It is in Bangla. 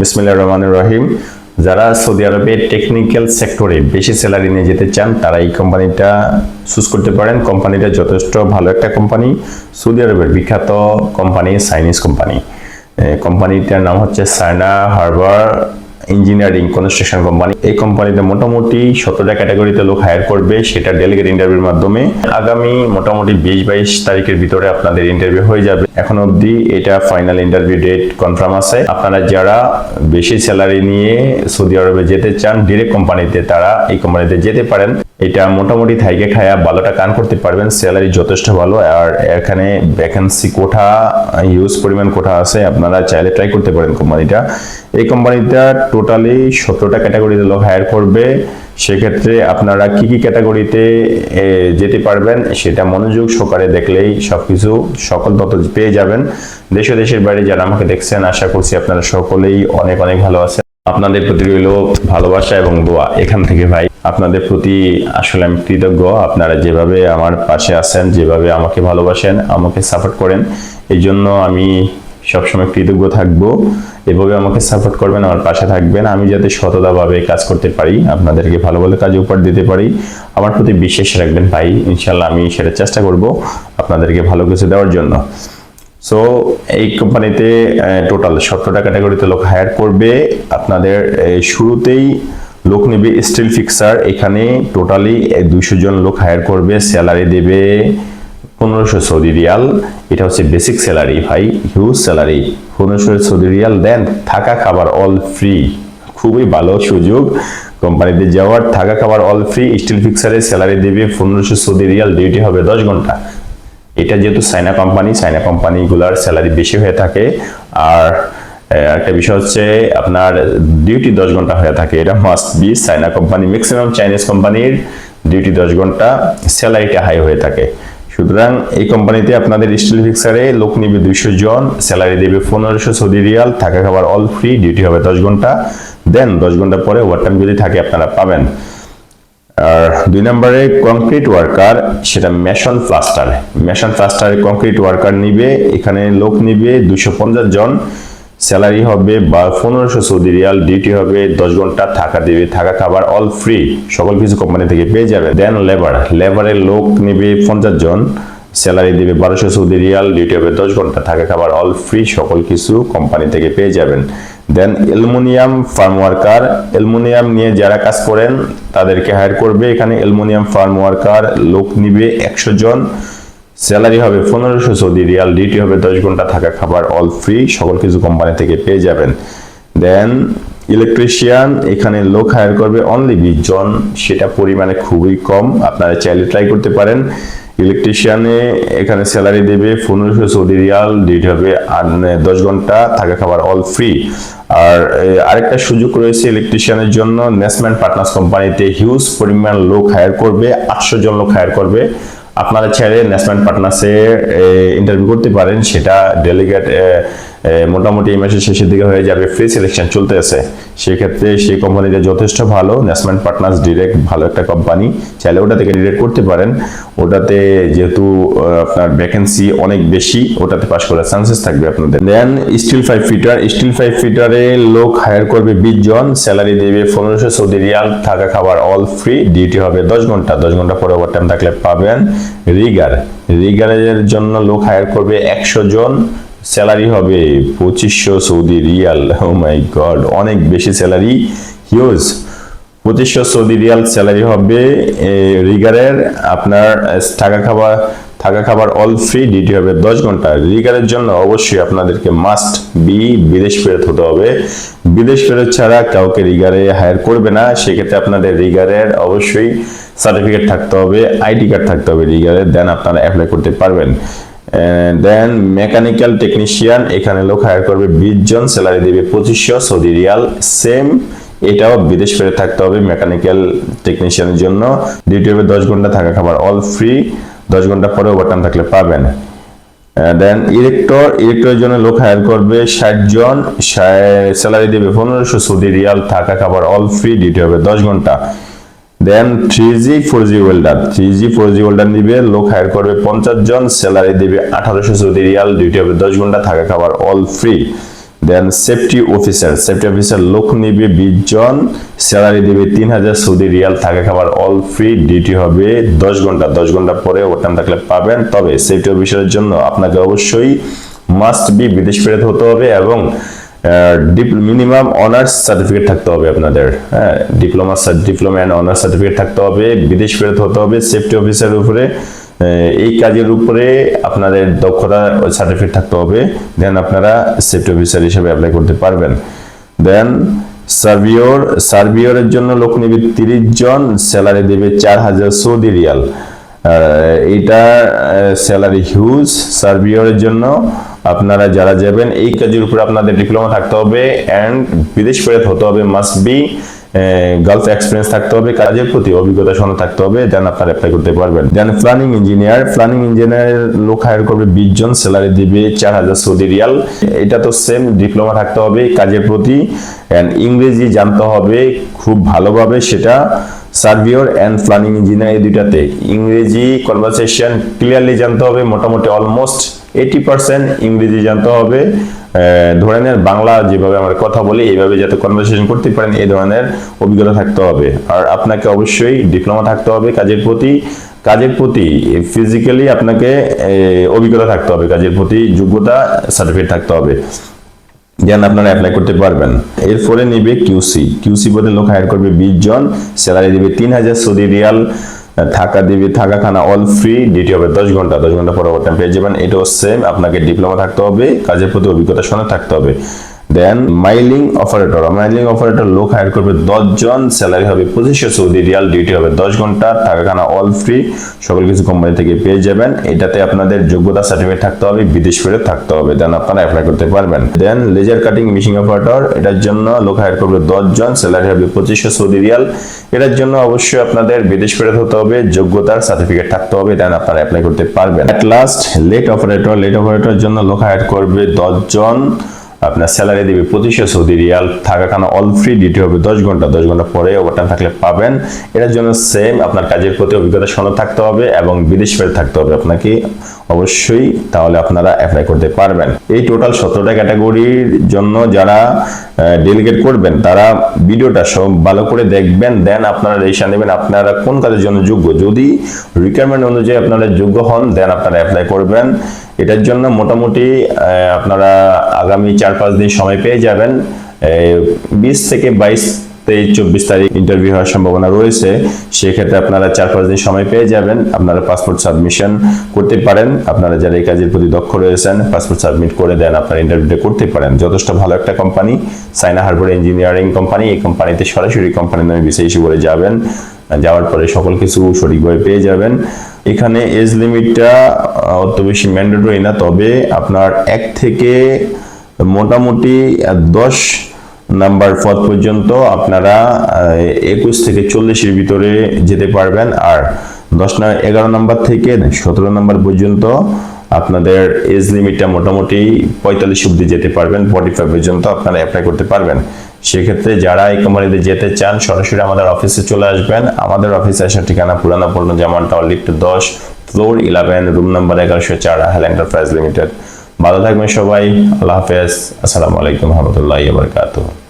বিসমিল্লাহ রহমান রহিম। যারা সৌদি আরবে টেকনিক্যাল সেক্টরে বেশি স্যালারি নিয়ে যেতে চান, তারা এই কোম্পানিটা চুজ করতে পারেন। কোম্পানিটা যথেষ্ট ভালো একটা কোম্পানি সৌদি আরবের বিখ্যাত কোম্পানি চাইনিজ কোম্পানি কোম্পানিটার নাম হচ্ছে China harbour engineering construction company এই কোম্পানিতে মোটামুটি সতেরোটা ক্যাটাগরিতে লোক হায়ার করবে, সেটা ডেলিগেট ইন্টারভিউর মাধ্যমে। আগামী মোটামুটি বিশ বাইশ তারিখের ভিতরে আপনাদের ইন্টারভিউ হয়ে যাবে। এখন অবধি এটা ফাইনাল ইন্টারভিউ ডেট কনফার্ম আছে। আপনারা যারা বেশি স্যালারি নিয়ে সৌদি আরবে যেতে চান ডিরেক্ট কোম্পানিতে তারা এই কোম্পানিতে যেতে পারেন। এটা মোটামুটি থাইকে খায়া ভালোটা কান করতে পারবেন, স্যালারি যথেষ্ট ভালো। আর এখানে ভ্যাকেন্সি কোঠা হিউজ পরিমাণ কোঠা আছে, আপনারা চাইলে ট্রাই করতে পারেন কোম্পানিটা। এই কোম্পানিটা টোটালি সতেরোটা ক্যাটাগরিতে লোক হায়ার করবে। সেক্ষেত্রে আপনারা কি কি ক্যাটাগরিতে যেতে পারবেন, সেটা মনোযোগ সহকারে দেখলেই সবকিছু সকল তথ্য পেয়ে যাবেন। দেশ দেশের বাইরে যারা আমাকে দেখছেন, আশা করছি আপনারা সকলেই অনেক অনেক ভালো আছেন। আপনাদের প্রতি রইল ভালোবাসা এবং দোয়া। এখান থেকে ভাই, আপনাদের প্রতি আসলে আমি কৃতজ্ঞ। আপনারা যেভাবে আমার পাশে আছেন, যেভাবে আমাকে ভালোবাসেন, আমাকে সাপোর্ট করেন, এই জন্য আমি সবসময় কৃতজ্ঞ থাকব। এভাবে আমাকে সাপোর্ট করবেন, আমার পাশে থাকবেন। আমি যাতে সততাভাবে কাজ করতে পারি, আপনাদেরকে ভালো ভালো কাজ উপহার দিতে পারি। আমার প্রতি বিশ্বাস রাখবেন ভাই ইনশাল্লাহ আমি সেটা চেষ্টা করব আপনাদেরকে ভালো কিছু দেওয়ার জন্য। সো এই কোম্পানিতে টোটাল সত্তরটা ক্যাটাগরিতে লোক হায়ার করবে। আপনাদের শুরুতেই লোক নেবে স্টিল ফিক্সার এখানে টোটালি দুইশো জন লোক হায়ার করবে। স্যালারি দেবে পনেরোশো সৌদি রিয়াল। এটা হচ্ছে বেসিক স্যালারি ভাই। হিউজ স্যালারি পনেরোশো সৌদি রিয়াল দেন থাকা খাবার অল ফ্রি খুবই ভালো সুযোগ। কোম্পানিতে যাওয়ার, থাকা খাবার অল ফ্রি স্টিল ফিক্সারে স্যালারি দেবে পনেরোশো সৌদি রিয়াল। ডিউটি হবে দশ ঘণ্টা। এটা যেহেতু চাইনা কোম্পানি চাইনা কোম্পানিগুলোর স্যালারি বেশি হয়ে থাকে। আর একটা বিষয় হচ্ছে আপনার ডিউটি দশ ঘণ্টা হয়ে থাকে। এটা must be China company maximum Chinese কোম্পানির ডিউটি দশ ঘণ্টা স্যালারিটা হাই হয়ে থাকে। সুতরাং এই কোম্পানিতে আপনাদের স্টিল ফিক্সারে লোক নিবে দুইশো জন স্যালারি দেবে পনেরোশো সৌদি রিয়াল, থাকা খাবার অল ফ্রি ডিউটি হবে দশ ঘণ্টা। দেন দশ ঘণ্টা পরে ওভার টাইম যদি থাকে আপনারা পাবেন। আর দুই নম্বরে কংক্রিট ওয়ার্কার সেটা মেশন প্লাস্টার মেশন প্লাস্টারে কংক্রিট ওয়ার্কার নিবে, এখানে লোক নিবে দুশো জন। স্যালারি হবে বা পনেরোশো সৌদি রিয়াল ডিউটি হবে দশ ঘণ্টা থাকা দেবে, থাকা খাবার অল ফ্রি সকল কিছু কোম্পানি থেকে পেয়ে যাবে। দেন লেবার লেবারের লোক নিবে পঞ্চাশ জন। স্যালারি দেবে বারোশো সৌদি রিয়াল, ডিউটি হবে দশ ঘণ্টা, থাকা খাবার অল ফ্রি সকল কিছু কোম্পানি থেকে পেয়ে যাবেন। Then aluminium form worker aluminium নিয়ে যারা কাজ করেন, তাদেরকে হায়ার করবে। এখানে অ্যালুমিনিয়াম ফার্ম ওয়ার্কার লোক নিবে একশো জন। স্যালারি হবে পনেরোশো সৌদি রিয়াল, ডিউটি হবে দশ ঘণ্টা, থাকা খাবার অল ফ্রি সকল কিছু কোম্পানি থেকে পেয়ে যাবেন। দেন ইলেকট্রিশিয়ান এখানে লোক হায়ার করবে অনলি বিশ জন, সেটা পরিমাণে খুবই কম, আপনারা চাইলে ট্রাই করতে পারেন। ইলেকট্রিশিয়ানে এখানে স্যালারি দেবে পনেরোশো সৌদি রিয়াল ডিউটি হবে দশ ঘণ্টা, থাকা খাবার অল ফ্রি আর আরেকটা সুযোগ রয়েছে ইলেকট্রিশিয়ানের জন্য নেসম্যান পার্টনার্স কোম্পানিতে হিউজ পরিমাণ লোক হায়ার করবে, আটশো জন লোক হায়ার করবে। আপনারা ছেড়ে ন্যাশনাল পার্টনার্সে ইন্টারভিউ করতে পারেন, সেটা ডেলিগেট মোটামুটি এই মাসের শেষের দিকে হয়ে যাবে ফ্রি সিলেকশন চলতে আছে সেক্ষেত্রে সেই কোম্পানিটা যথেষ্ট ভালো ন্যাশনাল পার্টনার্স ডিরেক্ট ভালো একটা কোম্পানি চাইলে ওটা থেকে ডিরেক্ট করতে পারেন। ওটাতে যেহেতু আপনার ভ্যাকেন্সি অনেক বেশি, ওটাতে পাস করার চান্সেস থাকবে আপনাদের। Then steel five fitter steel five ফিটারে লোক হায়ার করবে বিশ জন স্যালারি দেবে পনেরোশো সৌদি রিয়াল, থাকা খাবার অল ফ্রি ডিউটি হবে দশ ঘণ্টা। দশ ঘণ্টা পরে ওভার টাইম থাকলে পাবেন রিগার রিগারের জন্য লোক হায়ার করবে একশো জন স্যালারি হবে পঁচিশশো Saudi riyal. O my god অনেক বেশি স্যালারি হিউজ পঁচিশশো সৌদি রিয়াল স্যালারি হবে রিগারের আপনার থাকা খাবার থাকা খাবার অল ফ্রি ডিউটি হবে দশ ঘণ্টা। রিগারের জন্য অবশ্যই আপনাদেরকে মাস্ট বি বিদেশ ফেরত হতে হবে। বিদেশ ফেরত ছাড়া কাউকে রিগারে হায়ার করবে না, সেক্ষেত্রে আপনাদের রিগারের অবশ্যই সার্টিফিকেট থাকতে হবে আইডি কার্ড থাকতে হবে রিগারের দেন আপনারা অ্যাপ্লাই করতে পারবেন। দেন মেকানিক্যাল টেকনিশিয়ান এখানে লোক হায়ার করবে বিশ জন স্যালারি দেবে পঁচিশশো সৌদি রিয়াল সেম এটাও বিদেশ ফেরত থাকতে হবে মেকানিক্যাল টেকনিশিয়ানের জন্য। ডিউটি হবে দশ ঘণ্টা থাকা খাবার অল ফ্রি দশ ঘণ্টা পরে ওভারটাইম থাকলে পাবেন। দেন ইলেকটর ইলেকটরের জন্য লোক হায়ার করবে ষাট জন স্যালারি দেবে পনেরোশো সৌদি রিয়াল থাকা খাবার অল ফ্রি ডিউটি হবে দশ ঘণ্টা। Then three G four G welder three G four G welder নিবে, লোক হায়ার করবে পঞ্চাশ জন স্যালারি দেবে আঠারোশো সৌদি রিয়াল ডিউটি হবে দশ ঘণ্টা, থাকা খাবার all free then safety officer safety officer লোক নিবে বিশ জন স্যালারি দেবে তিন হাজার সৌদি রিয়াল, থাকা খাবার অল ফ্রি ডিউটি হবে দশ ঘণ্টা। দশ ঘণ্টা পরে ওটান থাকলে পাবেন। তবে সেফটি অফিসারের জন্য আপনাকে অবশ্যই মাস্ট বি বিদেশ ফেরত হতে হবে এবং মিনিমাম অনার্স সার্টিফিকেট থাকতে হবে আপনাদের। হ্যাঁ diploma diploma and honours certificate থাকতে হবে, বিদেশ ফেরত হতে হবে সেফটি অফিসারের উপরে এই কাজের উপরে আপনাদের দক্ষতা সার্টিফিকেট থাকতে হবে। দেন আপনারা সেফটি অফিসার হিসেবে অ্যাপ্লাই করতে পারবেন। দেন সার্ভিওর সার্ভিওরের জন্য লোক নেবে তিরিশ জন স্যালারি দেবে চার হাজার সৌদি রিয়াল। এইটা স্যালারি হিউজ সার্ভিওরের জন্য আপনারা যারা যাবেন, এই কাজের উপরে আপনাদের ডিপ্লোমা থাকতে হবে অ্যান্ড বিদেশ ফেরত হতে হবে মাস্ট বি গালফ এক্সপিরিয়েন্স থাকতে হবে, কাজের প্রতি অভিজ্ঞতা সনদ থাকতে হবে দেন আপনারা অ্যাপ্লাই করতে পারবেন। Then planning engineer planning engineer লোক হায়ার করবে বিশ জন স্যালারি দিবে চার হাজার সৌদি রিয়াল। এটা তো সেম ডিপ্লোমা থাকতে হবে কাজের প্রতি অ্যান্ড ইংরেজি জানতে হবে খুব ভালোভাবে সেটা সার্ভিওর অ্যান্ড প্ল্যানিং ইঞ্জিনিয়ার এই দুইটাতে। ইংরেজি কনভারসেশন ক্লিয়ারলি জানতে হবে, মোটামুটি অলমোস্ট এইটি পার্সেন্ট ইংরেজি জানতে হবে। ধরে নেন বাংলা যেভাবে আমরা কথা বলি, এইভাবে যাতে কনভারসেশন করতে পারেন, এই ধরনের অভিজ্ঞতা থাকতে হবে। আর আপনাকে অবশ্যই ডিপ্লোমা থাকতে হবে কাজের প্রতি। কাজের প্রতি ফিজিক্যালি আপনাকে অভিজ্ঞতা থাকতে হবে। কাজের প্রতি যোগ্যতা সার্টিফিকেট থাকতে হবে। দেন আপনারা অ্যাপ্লাই করতে পারবেন। এরপরে নিবে কিউসি কিউসি পদে লোক হায়ার করবে বিশ জন। স্যালারি দিবে তিন হাজার সৌদি রিয়াল। থাকা দিবি থাকা খানা অল ফ্রি ডিটি হবে দশ ঘণ্টা। দশ ঘণ্টা পর ওভারটাইম পেয়ে যাবেন। এটাও সেম আপনাকে ডিপ্লোমা থাকতে হবে, কাজের প্রতি অভিজ্ঞতা শোনা থাকতে হবে। Then milling operator milling operator লোক হায়ার করবে দশ জন স্যালারি হবে পঁচিশশো সৌদি রিয়াল ডিউটি হবে দশ ঘণ্টা টাকাখানা অল ফ্রি সকল কিছু কোম্পানি থেকে পেয়ে যাবেন। এটাতে আপনাদের যোগ্যতা সার্টিফিকেট থাকতে হবে, বিদেশ ফেরত থাকতে হবে দেন আপনারা অ্যাপ্লাই করতে পারবেন। Then laser cutting machine operator এটার জন্য লোক হায়ার করবে দশ জন স্যালারি হবে পঁচিশশো সৌদি রিয়াল। এটার জন্য অবশ্যই আপনাদের বিদেশ ফেরত হতে হবে, যোগ্যতার সার্টিফিকেট থাকতে হবে দেন আপনারা অ্যাপ্লাই করতে পারবেন। At last lathe operator lathe operator জন্য লোক হায়ার করবে দশ জন আপনার স্যালারি দিবে পঁচিশশো সৌদি রিয়াল, থাকা খানা অল ফ্রি ডিউটি হবে দশ ঘণ্টা। দশ ঘণ্টা পরে ওভারটাইম থাকলে পাবেন। এটার জন্য সেম আপনার কাজের প্রতি অভিজ্ঞতা সনদ থাকতে হবে এবং বিদেশ ফেরত থাকতে হবে আপনাকে অবশ্যই, তাহলে আপনারা অ্যাপ্লাই করতে পারবেন। এই টোটাল সতেরোটা ক্যাটাগরির জন্য যারা ডেলিগেট করবেন, তারা ভিডিওটা সব ভালো করে দেখবেন দেন আপনারা রেজিস্ট্রেশন নেবেন আপনারা কোন কাজের জন্য যোগ্য। যদি রিকোয়ারমেন্ট অনুযায়ী আপনারা যোগ্য হন দেন আপনারা অ্যাপ্লাই করবেন। এটার জন্য মোটামুটি আপনারা আগামী চার পাঁচ দিন সময় পেয়ে যাবেন। বিশ থেকে বাইশ তেইশ চব্বিশ তারিখ ইন্টারভিউ হওয়ার সম্ভাবনা রয়েছে। সেক্ষেত্রে আপনারা চার পাঁচ দিন সময় পেয়ে যাবেন। আপনারা পাসপোর্ট সাবমিশন করতে পারেন। আপনারা যারা এই কাজের প্রতি দক্ষ রয়েছেন পাসপোর্ট সাবমিট করে দেন, আপনারা ইন্টারভিউটা করতে পারেন। যথেষ্ট ভালো একটা company China harbour engineering company এই কোম্পানিতে সরাসরি কোম্পানির নামে ইস্যু করে যাবেন। যাওয়ার পরে সকল কিছু সঠিকভাবে পেয়ে যাবেন। এখানে এজ লিমিটটা অত বেশি ম্যান্ডেটরি না, তবে আপনার এক থেকে মোটামুটি দশ নাম্বার পদ পর্যন্ত আপনারা একুশ থেকে চল্লিশের ভিতরে যেতে পারবেন। আর দশ না, এগারো নাম্বার থেকে সতেরো নাম্বার পর্যন্ত আপনাদের এজ লিমিটটা মোটামুটি পঁয়তাল্লিশ অব্দি যেতে পারবেন। ফর্টি ফাইভ পর্যন্ত আপনারা অ্যাপ্লাই করতে পারবেন। সেক্ষেত্রে যারা এই কোম্পানিতে যেতে চান, সরাসরি আমাদের অফিসে চলে আসবেন। আমাদের অফিসে আসার ঠিকানা পুরানো পল্টন জামান টাওয়ার লিফট দশ ফ্লোর ইলেভেন রুম নাম্বার এগারোশো চার আহেল এন্টারপ্রাইজ লিমিটেড ভালো থাকবেন সবাই। আল্লাহ হাফেজ। আসসালামু আলাইকুম রহমতুল্লাহ বারকাতুহ।